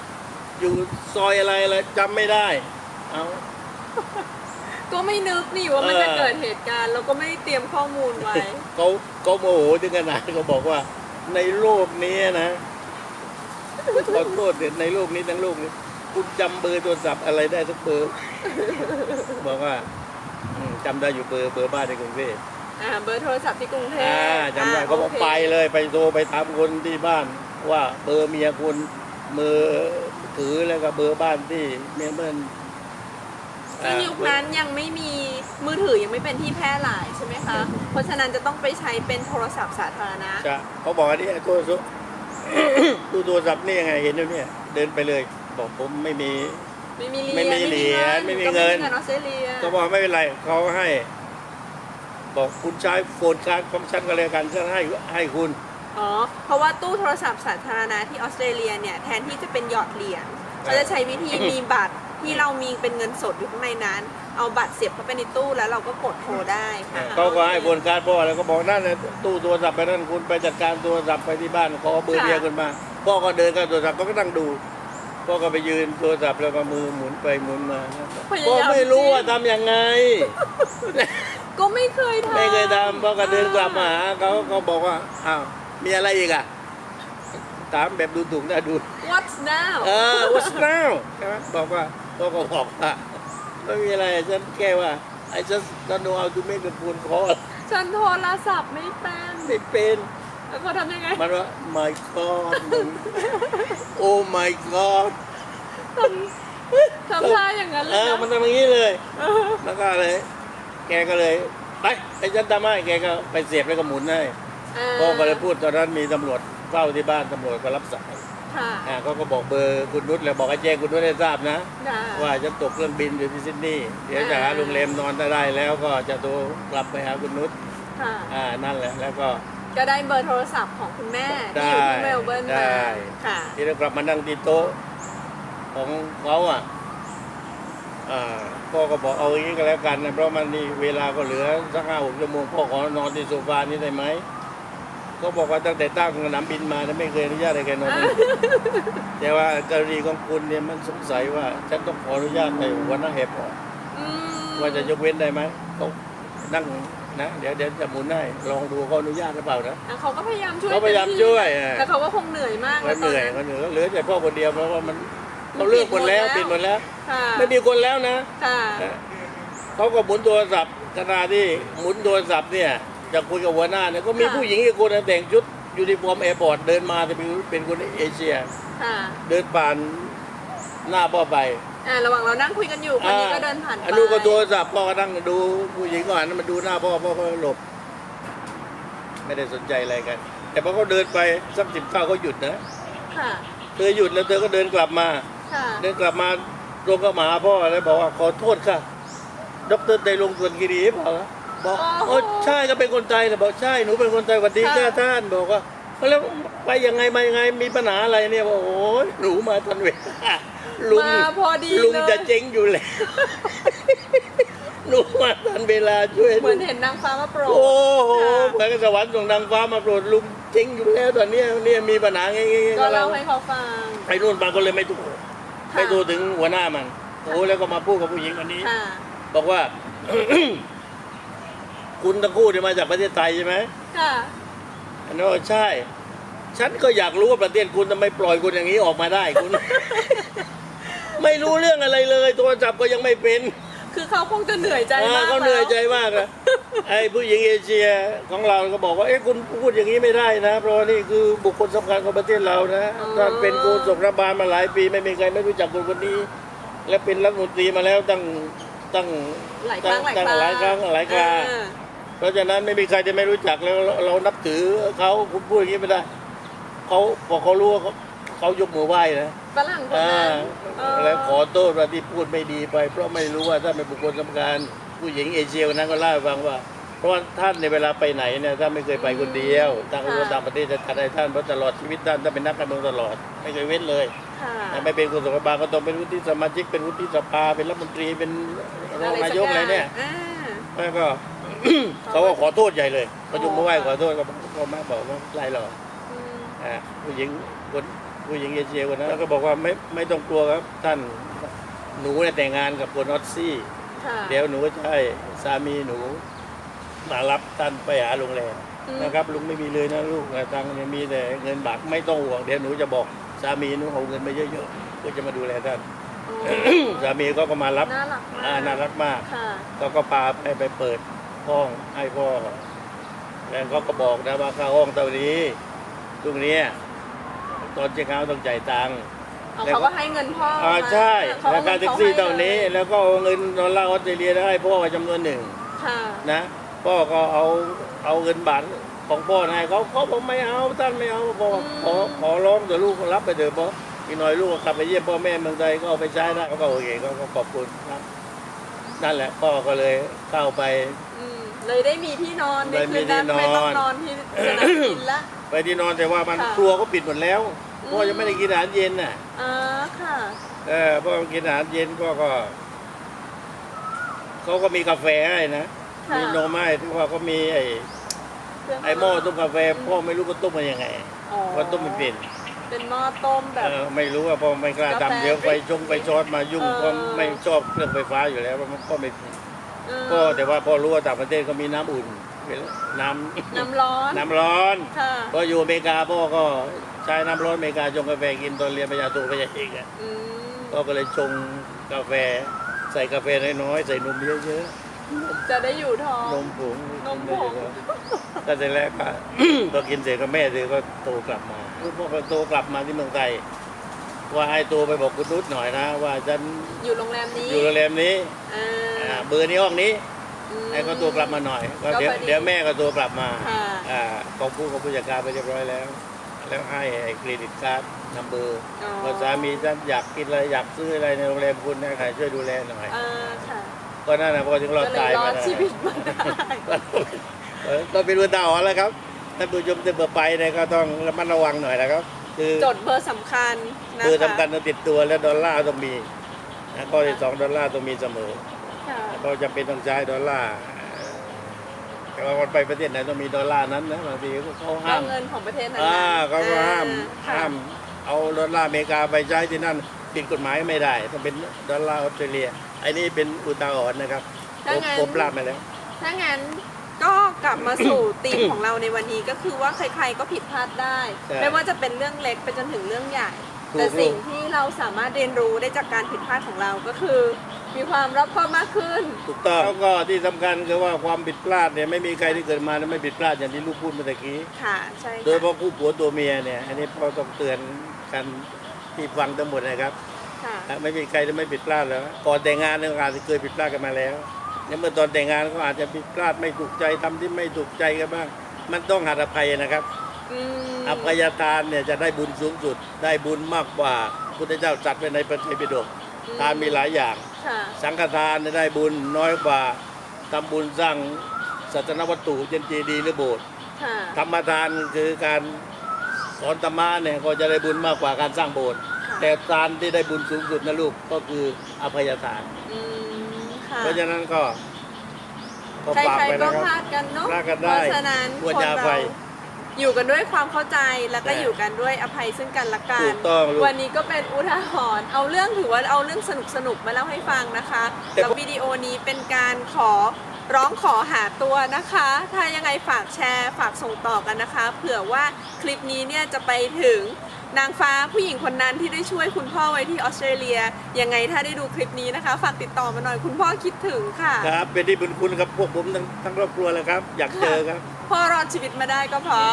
Speaker 2: อยู่ซอยอะไรอะไรจำไม่ได้ เอา
Speaker 1: ก็ไม่นึกนี่ว่ามันจะ
Speaker 2: เออ
Speaker 1: เกิดเหตุการณ์ เราก็ไม่ได้เตรียมข้อมูลไว้
Speaker 2: เขาเขาโมโหถึงขนาดเขาบอกว่า ในโลกนี้นะขอโทษเด็ดในโลกนี้ทั้งโลกนี้คุณจำเบอร์โทรศัพท์อะไรได้สักเบอร์ บอกว่าอืมจำได้อยู่เบอร์เบอร์บ้านในกรุงเทพ
Speaker 1: อ่าเบอร์โทรศัพท์ที่กรุงเทพ
Speaker 2: อ่าจำได้
Speaker 1: อ่
Speaker 2: เขาบอก
Speaker 1: โค
Speaker 2: ไปเลยไปโทรไปถามคนที่บ้าน ว่าเบอร์เมียคุณมือถือแล้วก็เบอร์บ้านที่เมลเบิร์น
Speaker 1: ซึ่งยุคนั้นยังไม่มีมือถือยังไม่เป็นที่แพร่หลายใช่ไหมคะ เพราะฉะนั้นจะต้องไปใช้เป็นโทรศัพท์สาธารณะ
Speaker 2: จะเขาบอกอันนี้โทรศัพท์ดูโทรศัพท์นี่ยังไงเห็นอยู่เนี่ยเดินไปเลย บอกผมไม่มี
Speaker 1: ไม่มีเหรียญ
Speaker 2: ไม่มีเหรียญไม่มี
Speaker 1: ก็
Speaker 2: เงิน
Speaker 1: เงินออสเตรเลีย
Speaker 2: ก็บอกไม่เป็นไรเขาให้ บอกคุณใช้โฟนการ์ดของฉันก็เลยกันฉันให้ให้คุณ
Speaker 1: อ๋อเพราะว่าตู้โทรศัพท์สาธารณะที่ออสเตรเลียเนี่ยแทนที่จะเป็นหยอดเหรียญเขาจะใช้วิธีมีบัตร ที่เรามีเป็นเงินสดอยู่ข้างในนั้น เอาบัตรเสียบเข้าไปในตู้แล้วเราก็กดโทรได้ค่ะ
Speaker 2: เขาก็ให้โฟนการ์ดพ่อแล้วก็บอกนั่นนะตู้โทรศัพท์ไปนั่นคุณไปจัดการโทรศัพท์ไปที่บ้านขอเบอร์เมียคุณมา พ่อก็เดินกับโทรศัพท์พ่อก็นั่งดู พ่อก็ไปยืนโทรศัพท์แล้วก็มือหมุนไปหมุนมา
Speaker 1: พยายาม
Speaker 2: พ่อไม่รู้ว่าทำยังไง
Speaker 1: ก็ไม่เคยทำ
Speaker 2: ไม่เคยทำพ่อก็เดินกลับมาหาเขาเขาบอกว่าอ้าวมีอะไรอีกอะถามแบบดูถูกนะดู
Speaker 1: What's now
Speaker 2: เออ what's now ใช่ไหมบอกว่า พ่อก็บอกว่าไม่มีอะไรฉันแค่ว่า I just don't know how to make a phone call
Speaker 1: ฉันโทรศัพท์ไม่เป็น
Speaker 2: ไม่เป็น
Speaker 1: แล้วเขาทำยังไง
Speaker 2: มันว่า my god มึง oh my god
Speaker 1: ทำท่าอย่างนั้นเล
Speaker 2: เอยอ
Speaker 1: นะ
Speaker 2: มันทำอย่างนี้เลย
Speaker 1: เออ
Speaker 2: แล้วก็เลย แกก็เลยไปไอ้ฉันทำให้แกก็ไปเสียบแล้วก็หมุนให้าพ่อก็เลยพูดตอนนั้นมีตำรวจเฝ้าที่บ้านตำรวจก็รับสาย
Speaker 1: ค่ะ
Speaker 2: อ่าเขาก็บอกเบอร์คุณนุชแล้วบอกให้แจ้งคุณนุชให้ทราบนะ
Speaker 1: ได้
Speaker 2: ว่าจะตกเครื่องบินอยู่ที่ซิดนีย์เดี๋ยวจะหา
Speaker 1: อ่า
Speaker 2: โรงแรมนอนถ้าได้แล้วก็จะโทรกลับไปหาคุณนุช
Speaker 1: ค่ะ
Speaker 2: อ่านั่นแหละแล้วก็
Speaker 1: ก็ได้เบอร์โทรศัพท์ของคุณแม่
Speaker 2: ได้
Speaker 1: ที่อยู่ที่เมลเบิร์น
Speaker 2: ได้
Speaker 1: มาค่ะ
Speaker 2: ที่เรากลับมานั่งที่โต๊ะของเขาอะอ่าพ่อก็บอกเอาอย่างนี้ก็แล้วกันนะเพราะมันนี่เวลาก็เหลือสักห้าหกชั่วโมงพ่อขอนอนที่โซฟานี้ได้ไหม เขาบอกว่าตั้งแต่ตั้งสนามบินมาเนี่ยไม่เคยอนุญาตให้ใครนอนบนแต่ว่ากรณีของคุณเนี่ยมันสงสัยว่าฉันต้องขออนุญาตในวันนักแหบก่อน
Speaker 1: อืม
Speaker 2: ว่าจะยกเว้นได้ไหมเขานั่งนะเดี๋ยวเดี๋ยวจะหมุนให้ลองดูเขาอนุญาตหรือเปล่านะ
Speaker 1: อะเขาก็พยายามช่วย
Speaker 2: เขาพยายาม
Speaker 1: ต็ที่
Speaker 2: ช่วย
Speaker 1: นะ
Speaker 2: อะ
Speaker 1: แต่เขาก็คงเหนื่อยมาก
Speaker 2: เขาเหนื่อย
Speaker 1: ต
Speaker 2: เขาเหนื่อยเหลือแต่พ่อคนเดียวเพราะว่ามันเขาเลิกหมดแล้วปิดหมดแล้ว
Speaker 1: ค่ะ
Speaker 2: ไม่มีคนแล้วนะ
Speaker 1: ค่ะ
Speaker 2: เขาก็หมุนโทรศัพท์ขณะที่หมุนโทรศัพท์เนี่ย จะคุยกับหัวหน้าเนี่ยก็มีผู้หญิงอีกคนนะแต่งชุดยูนิฟอร์มแอร์พอร์ตเดินมาแต่เป็นเป็นคนเอเชีย
Speaker 1: ค่ะ
Speaker 2: เดินผ่านหน้าพ่อไป
Speaker 1: อ่าระหว่างเรานั่งคุยกันอยู่คนนี้ก็เดินผ่านไป
Speaker 2: อันนู้นก็โทรศัพท์พ่อก็นั่งดูผู้หญิงก็หันมาดูหน้าพ่อพ่อก็หลบ ไม่ได้สนใจอะไรกัน แต่พอเขาเดินไปสักสิบเก้าเขาหยุดนะ
Speaker 1: ค่ะ
Speaker 2: เธอหยุดแล้วเธอก็เดินกลับมา
Speaker 1: ค่ะ
Speaker 2: เดินกลับมาตรงกับหมาพ่อแล้วบอกว่าขอโทษค่ะดรไตรลงค์ส่วนกิรีบอกว่า บอกโอ้ใช่ก็เป็นคนไทยนะบอกใช่หนูเป็นคนไทยหวันดีค่ะท่านบอกว่าแล้วไปยังไงมายังไงมีปัญหาอะไรเนี่ยบอกโอ้ยหนูมาทันเวลาลุง
Speaker 1: มาพอดี
Speaker 2: ลุง
Speaker 1: เลย
Speaker 2: จะเจ๊งอยู่แล้วหนูมาทันเวลาช่วย
Speaker 1: เหมือนเห็นนางฟ้ามาโปรด
Speaker 2: โอ้โห
Speaker 1: ค่ะ
Speaker 2: เหมือนกับสวรรค์ส่งนางฟ้ามาโปรดลุงเจ๊งอยู่แล้วตอนเนี้ยเนี่ยมีปัญหาไงๆ
Speaker 1: ก็เล่าให้เขาฟัง
Speaker 2: ไอ้นู่นบางคนเลยไม่ถูก
Speaker 1: ค่ะ
Speaker 2: ไม่ดูถึงหัวหน้ามันโอ้แล้วก็มาพูดกับผู้หญิงคนนี้
Speaker 1: ค่ะ
Speaker 2: บอกว่า คุณทั้งคู่เนี่ยมาจากประเทศไทยใช่ไหม
Speaker 1: ค่ะ
Speaker 2: อันนั้นบอกใช่ ฉันก็อยากรู้ว่าประเทศคุณทำไมปล่อยคนอย่างนี้ออกมาได้คุณ ไม่รู้เรื่องอะไรเลยโทรศัพท์ก็ยังไม่เป็น
Speaker 1: คือเขาคงจะเหนื่อยใจ
Speaker 2: อ่ามา
Speaker 1: ก
Speaker 2: เขาเหนื่อยใจ
Speaker 1: แล้ว
Speaker 2: มากนะไอ้ผู้หญิงเอเชียของเราก็บอกว่าเอ้คุณพูดอย่างนี้ไม่ได้นะ เพราะว่านี่คือบุคคลสำคัญของประเทศเรานะท่านเป็นโฆษกรัฐบาลมาหลายปีไม่มีใครไม่รู้จักคนคนนี้ และเป็นรัฐมนตรีมาแล้วตั้งตั้ง
Speaker 1: หลายครั้งหลาย
Speaker 2: ตั้ง
Speaker 1: ครั้ง
Speaker 2: หลายครั้งหลายครา
Speaker 1: อ่า
Speaker 2: เพราะฉะนั้นไม่มีใครจะไม่รู้จักแล้วเราเรานับถือเขาคุณพูดอย่างนี้ไม่ได้เขาพอเขารู้ว่าเขาเขายกมือไหว้นะ
Speaker 1: ฝรั่งคน
Speaker 2: อ่า
Speaker 1: นั้นเแล้
Speaker 2: วขอโทษว่าที่พูดไม่ดีไป เพราะไม่รู้ว่าท่านเป็นบุคคลสำคัญผู้หญิงเอเชียคนนั้นก็เล่าให้ฟังว่า เพราะว่าท่านในยเวลาไปไหนเนี่ยท่านไม่เคยไปคนเดียวต่างประเทศต่างประเทศจะจัดให้ท่านเพราะตลอดชีวิตท่านท่านเป็นนักการเมืองตลอด ไม่เคยเว้นเลย
Speaker 1: ค่ะ
Speaker 2: ไม่เป็นคนสงบาลก็ต้องเป็นวุฒิสมาชิกเป็นวุฒิสภาเป็นรัฐมนตรีเป็นรองนายกอะไรเนี่ย
Speaker 1: อ่า
Speaker 2: แล้วก็ เขาก็ขอโทษใหญ่เลยเขายกมือไหว้ขอโทษก็ก็มาบอกว่าไล่หรอก
Speaker 1: อืม
Speaker 2: อ่าผู้หญิงคนผู้หญิงเอเชียคนนั้นแล้วก็บอกว่าไม่ไม่ต้องกลัวครับ ท่านหนูเนี่ยแต่งงานกับคนออสซี่
Speaker 1: ค่ะ
Speaker 2: เดี๋ยวหนูก็จะให้สามีหนูมารับท่านไปหาโรงแรม
Speaker 1: อืม
Speaker 2: นะครับลุงไม่มีเลยนะลูกนะตังค์เนี่ยมีแต่เงินบาทไม่ต้องห่วงเดี๋ยวหนูจะบอกสามีหนูเอาเงินมาเยอะๆเพื่อจะมาดูแลท่าน
Speaker 1: อ๋อ
Speaker 2: สามีก็ก็มารับ
Speaker 1: น่ารักมาก
Speaker 2: อ่าน่ารักมาก
Speaker 1: ค่ะ
Speaker 2: เขาก็พาไปไปเปิด ห้องให้พ่อแล้วเขาก็บอกนะว่าค่าห้องเท่านี้ตรงนี้ยตอนเช้าต้องจ่ายตังค์
Speaker 1: เอา
Speaker 2: แล้ว
Speaker 1: เขาก็ให้เงินพ่อ
Speaker 2: อ่า
Speaker 1: มา
Speaker 2: ใช่
Speaker 1: เขา
Speaker 2: รา
Speaker 1: อ
Speaker 2: คา
Speaker 1: งิ
Speaker 2: แท็กซี่
Speaker 1: ขให้
Speaker 2: เท่านี้
Speaker 1: ลย
Speaker 2: แล้วก็เอาเงินดอลลาร์ออสเตรเลียให้พ่อจำนวนหนึ่ง
Speaker 1: ค่ะ
Speaker 2: นะพ่อก็เอาเอาเงินบาทของพ่อให้เขาเขาบอกไม่เอาท่านไม่เอาพ่อขอขอร้องเดี๋ยวลูกรับไปเถอะพ่ออีกหน่อยลูกก็กลับไปเยี่ยมพ่อแม่เมืองไทยก็เอาไปใช้ได้เขาก็โอเคเขาก็ขอบคุณครับนั่นแหละพ่อก็เลยเข้าไป
Speaker 1: อืม เลยได้มีที่นอนใน
Speaker 2: ได้มี
Speaker 1: คืนนั้น
Speaker 2: ที่นอน
Speaker 1: ไม่ต้องนอนที่สนามบินละ
Speaker 2: ไปที่นอนแต่ว่ามัน
Speaker 1: ค่ะ
Speaker 2: ครัวก็ปิดหมดแล้ว
Speaker 1: อืม
Speaker 2: พ่อยังไม่ได้กินอาหารเย็นน่ะ
Speaker 1: อ่าค่ะ
Speaker 2: เออพ่อกินอาหารเย็นก็ก็เขาก็มีกาแฟให้นะ
Speaker 1: ค่ะ
Speaker 2: มีนมให้ที่ว่าเขามีไอ้
Speaker 1: เครื่อง
Speaker 2: ไอ้หม้อต้มกาแฟพ่อไม่รู้ว่าต้มมายังไง
Speaker 1: อ๋อ
Speaker 2: ว่าต้มไม่เป็น
Speaker 1: เป็นหม้อต้มแบบ
Speaker 2: เออไม่รู้ว่าพ่อไม่กล้ากา
Speaker 1: แฟ
Speaker 2: ทำเดี๋ยวไฟชงไฟช็อตมายุ่ง
Speaker 1: เออ
Speaker 2: ก็ไม่ชอบเครื่องไฟฟ้าอยู่แล้วมันก็ไม่เป็น
Speaker 1: เออ
Speaker 2: ก็แต่ว่าพ่อรู้ว่าต่างประเทศก็มีน้ำอุ่น น้ำ
Speaker 1: น้ำร้อน
Speaker 2: น้ำร้อน
Speaker 1: ค่ะ
Speaker 2: พออยู่อเมริกาพ่อก็ใช้น้ำร้อนอเมริกาชงกาแฟกินตอนเรียนปริญญาโทปริญญาเอกอะ
Speaker 1: อืม
Speaker 2: พ่อก็เลยชงกาแฟ ใส่กาแฟน้อยๆใส่นมเยอะ
Speaker 1: จะได้อยู่ท้อง
Speaker 2: ๆนมผง
Speaker 1: นมผง
Speaker 2: ก็เสร็จแล้วก็พอกินเสร็จก็แม่เธอก็โทรกลับมาพ่อก็โทรกลับมาที่เมืองไทย ว่าให้โทรไปบอกคุณนุชหน่อยนะ ว่าฉัน
Speaker 1: อยู่โรงแรมนี้
Speaker 2: อยู่โรงแรมนี้
Speaker 1: อ่า
Speaker 2: อ่าเบอร์นี้ห้องนี้
Speaker 1: อืม
Speaker 2: ให้เขาโทรกลับมาหน่อยก็เดี๋ยว
Speaker 1: ก็พอดี
Speaker 2: เดี๋ยวแม่ก็โทรกลับมา
Speaker 1: ค่ะ
Speaker 2: อ่าของผู้กับผู้จัดการไปเรียบร้อยแล้ว แล้วให้ไอ้เครดิตการ์ดนัมเบอร์
Speaker 1: อ๋อ
Speaker 2: ว่าสามีท่านอยากกินอะไรอยากซื้ออะไรในโรงแรมคุณนะใครช่วยดูแลหน่อย
Speaker 1: อ่าค่ะ
Speaker 2: ก็นั่นนะพอถึงรอด
Speaker 1: ก็เลย
Speaker 2: ตาย
Speaker 1: รอ
Speaker 2: มา
Speaker 1: ด
Speaker 2: ได้
Speaker 1: ชีวิตมาได้
Speaker 2: เออก็เป็นวันดาวแล้วครับท่านผู้ชมจะเบอร์ไปเนี่ยก็ต้องระมัดระวังหน่อยนะครับ คือ
Speaker 1: จดเบอร์สำคัญนะคะ
Speaker 2: เบอร์สำคัญต้องติดตัวและดอลลาร์ต้องมีนะข้อที่สองดอลลาร์ต้องมีเสมอ
Speaker 1: ค่ะ
Speaker 2: ก็จะเป็นต้องใช้ดอลลาร์แต่ว่าไปประเทศไหนต้องมีดอลลาร์นั้นนะบางทีเขาห้าม
Speaker 1: เงินของประเทศนั้น
Speaker 2: อ่า
Speaker 1: ๆ
Speaker 2: เขาก็ห้าม
Speaker 1: อ่
Speaker 2: ห้ามเอาดอลลาร์อเมริกาไปใช้ที่นั่นผิดกฎหมายไม่ได้ต้องเป็นดอลลาร์ออสเตรเลียไอ้นี่เป็นอุทาหรณ์นะครับ
Speaker 1: ถ้า
Speaker 2: ผม
Speaker 1: งั้น
Speaker 2: ผมพลาดมาแล้ว
Speaker 1: ถ้างั้น ก็กลับมาสู่ธีมของเราในวันนี้ก็คือว่าใครๆก็ผิดพลาดได้
Speaker 2: ใช่
Speaker 1: ไม่ว่าจะเป็นเรื่องเล็กไปจนถึงเรื่องใหญ่
Speaker 2: ถูก
Speaker 1: แต่สิ่งที่เราสามารถเรียนรู้ได้จากการผิดพลาดของเราก็คือ มีความรอบคอบมากขึ้น
Speaker 2: ถูกต้องแล้วก็ที่สำคัญคือว่าความผิดพลาดเนี่ยไม่มีใครที่เกิดมาแล้วไม่ผิดพลาดอย่างที่ลูกพูดเมื่อตะกี้
Speaker 1: ค่ะใช่
Speaker 2: โดยเฉ
Speaker 1: ค่ะ
Speaker 2: พาะคู่ผัวตัวเมียเนี่ย อันนี้พ่อต้องเตือนกันที่ฟังทั้งหมดนะครับ
Speaker 1: ค่ะ
Speaker 2: ไม่มีใครที่ไม่ผิดพลาดแล้วก่อนแต่งงานเนี่ยอาจจะเคยผิดพลาดกันมาแล้ว เนี่ยเมื่อตอนแต่งงานก็อาจจะผิดพลาดไม่ถูกใจทำที่ไม่ถูกใจกันบ้าง มันต้องหัดอภัยนะครับ
Speaker 1: อืม
Speaker 2: อภัยทานเนี่ยจะได้บุญสูงสุด ได้บุญมากกว่าพุทธเจ้าจัดไว้ในพระไตรปิฎกทานมีหลายอย่าง
Speaker 1: ค่ะ
Speaker 2: สังฆทานเนี่ยได้บุญน้อยกว่าทำบุญสร้างศาสนวัตถุเช่นเจดีย์หรือโบสถ์
Speaker 1: ค่ะ
Speaker 2: ธรรมทานคือการสอนธรรมะเนี่ยก็จะได้บุญมากกว่าการสร้างโบสถ์
Speaker 1: ค่ะ
Speaker 2: แต่ทานที่ได้บุญสูงสุดนะลูกก็คืออภัยทาน
Speaker 1: อืม ค่ะ
Speaker 2: เพราะฉะนั้นก็ก็
Speaker 1: ใค
Speaker 2: ฝาก
Speaker 1: ร
Speaker 2: ไป
Speaker 1: ๆก็
Speaker 2: นะค
Speaker 1: พ
Speaker 2: รั
Speaker 1: ลา
Speaker 2: บ
Speaker 1: ดกันเนาะ
Speaker 2: พลาดกัน
Speaker 1: เพ
Speaker 2: ได้
Speaker 1: ราะฉะนั้น
Speaker 2: ควร
Speaker 1: คน
Speaker 2: จะอ
Speaker 1: เรา
Speaker 2: ภัย
Speaker 1: อยู่กันด้วยความเข้าใจแล้วก็
Speaker 2: ใช่
Speaker 1: อยู่กันด้วยอภัยซึ่งกันและกั
Speaker 2: ถู
Speaker 1: น
Speaker 2: กต้องลูก
Speaker 1: วันนี้ก็เป็นอุทาหรณ์เอาเรื่องถือว่าเอาเรื่องสนุกสนุกๆมาเล่าให้ฟังนะคะ
Speaker 2: แต่
Speaker 1: แล้ววิดีโอนี้เป็นการขอร้องขอหาตัวนะคะ ถ้ายังไงฝากแชร์ฝากส่งต่อกันนะคะ เผื่อว่าคลิปนี้เนี่ยจะไปถึง นางฟ้าผู้หญิงคนนั้นที่ได้ช่วยคุณพ่อไว้ที่ออสเตรเลีย ยังไงถ้าได้ดูคลิปนี้นะคะ ฝากติดต่อมาหน่อยคุณพ่อคิดถึงค่ะ
Speaker 2: ครับ เป็นที่บุญคุณกับพวกผมทั้งทั้งครอบครัวเลยครับ อยากเจอครับ
Speaker 1: พ่อรอดชีวิตมาได้ก็เพราะ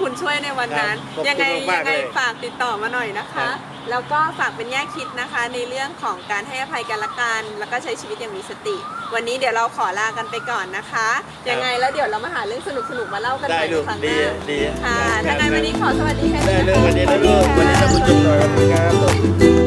Speaker 1: คุณช่วยในวันนั้น
Speaker 2: ครับขอบคุณ
Speaker 1: ยังไง
Speaker 2: มากๆ
Speaker 1: ยังไง
Speaker 2: เลย
Speaker 1: ฝากติดต่อมาหน่อยนะ
Speaker 2: ครั
Speaker 1: คะ
Speaker 2: บ
Speaker 1: แล้วก็ฝากเป็นแง่คิดนะคะ ในเรื่องของการให้อภัยกันละกัน แล้วก็ใช้ชีวิตอย่างมีสติ วันนี้เดี๋ยวเราขอลากันไปก่อนนะคะยังไงแล้วเดี๋ยวเรามาหาเรื่องสนุกๆมาเล่ากันให
Speaker 2: ได้
Speaker 1: ม่ใน
Speaker 2: ลูก
Speaker 1: ครั้งห
Speaker 2: ดี
Speaker 1: น้า
Speaker 2: ดี
Speaker 1: ค่ะถ้างั้นวันนี้ขอสวัสดีแค่
Speaker 2: ได้
Speaker 1: นี้
Speaker 2: เลย
Speaker 1: นะคะ
Speaker 2: วันนี้นะลูกวันนี้ท่านผู้ชมหน่อยครับ